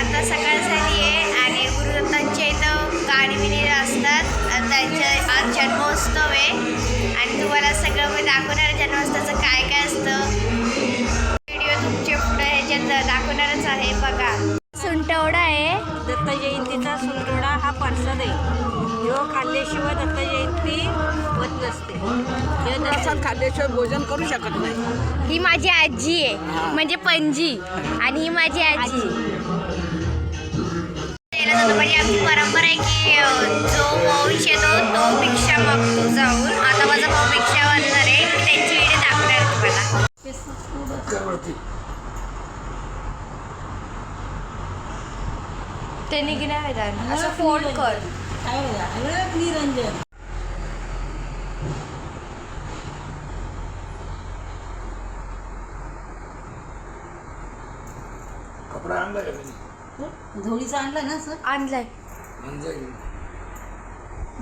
आता सकाळ झाली आहे आणि गुरुदत्तांच्या इथं गाणी असतात. त्यांच्या आज जन्मोत्सव आहे. आणि तुम्हाला सगळं मी दाखवणार जन्मोत्सवाचं काय काय असतं. व्हिडिओ तुमच्यापुढे ह्याच्यात दाखवणारच आहे बघा. सुंटवडा आहे. दत्त जयंतीचा सुंदोडा हा प्रसाद आहे. जो खाल्ल्याशिवाय दत्त जयंती होत नसते. प्रसाद खाल्ल्याशिवाय भोजन करू शकत नाही. ही माझी आजी आहे. म्हणजे पणजी. आणि ही माझी आजी. जातो म्हणजे आमची परंपरा आहे की जो वंश येतो तो भिक्षा मागतो जाऊन. आता माझा भाऊ भिक्षा मागणार आहे. मी त्यांची व्हिडिओ दाखवणार तुम्हाला. त्यांनी की नाही माहिती असं फोल्ड कर. निरंजन कपडा आणला का धोळीचं आणलं ना सर आणलंय. म्हणजे?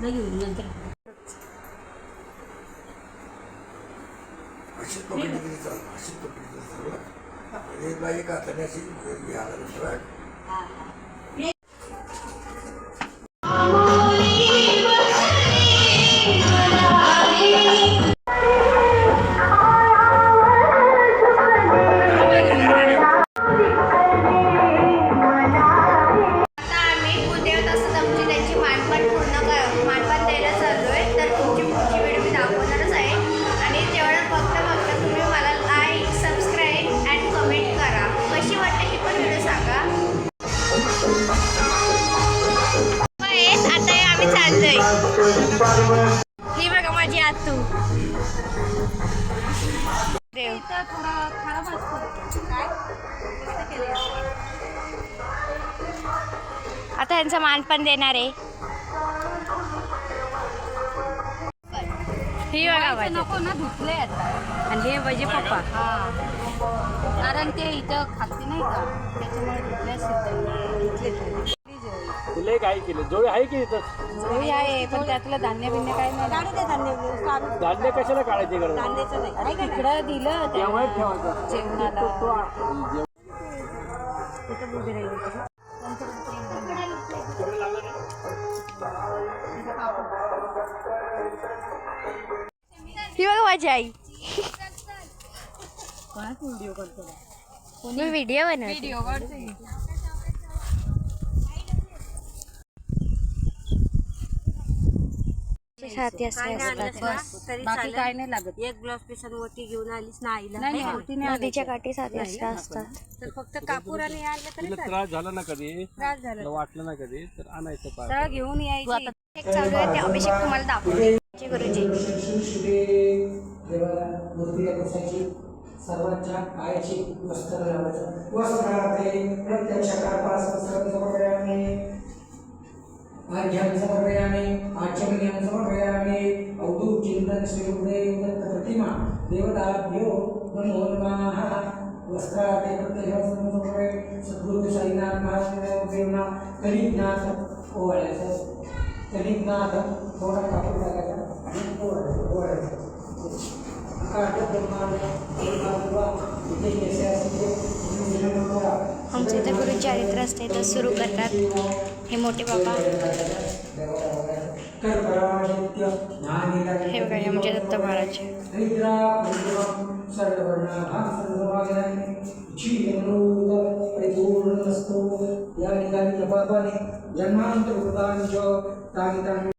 घेऊन नंतर. अशीच पकडली तरी अशीच पकडली तरी एक बाई का हाताने अशी घ्यायला ही बघा माझी आतू. देव. थोडा खराब असतो काय आता यांचं मानपान देणार आहे. ही बघा माझी. नको ना धुतले आता. आणि हे वजे पप्पा. कारण ते इथं खाते नाही का? त्याच्यामुळे धुतले तुला काय केलं? जोडी आहे की इथं? जोडी आहे पण त्यातलं धान्य बिन्य काय नाही. काढू दे धान्य धान्य कशाला काढायची गरज? धान्याचं नाही. अरे तिकडं दिलं त्यामुळे ठेवायचं. जेवणाला. तिथं ही बघा माझी आई. व्हिडिओ करतो मी व्हिडिओ बनवते. व्हिडिओ असतात बाकी काय नाही लागत. एक ब्लाउज पीस आणि वटी घेऊन आलीस ना आईला. नाही वटी नाही नदीच्या काठी असल्या असतात तर फक्त कापूर आणि आणलं तरी तुला त्रास झाला ना कधी? त्रास झाला. तुला वाटलं ना कधी? तर आणायचं सरळ घेऊन यायची. एक चालू आहे ते अभिषेक तुम्हाला दाखवते जय गुरुजी. मूर्तीला बसायची सर्वांच्या पायाची वस्त्र लावायचं. प्रत्यक्ष कार्पास वस्त्र समर्पयामि आज्ञां समर्पयामि प्रत्यक्ष वस्त्र समर्पय सद्गुरु साईनाथ महाराज देवना कलिज्ञात ओवाळायचं कलिज्ञात थोडा कापूर टाकायचा आणि ओवाळायचं ओवाळायचं आमचं इथं गुरु चरित्र असते तर सुरू करतात. हे मोठे बाबा. हे बघा हे आमचे दत्त महाराज. जन्मांतर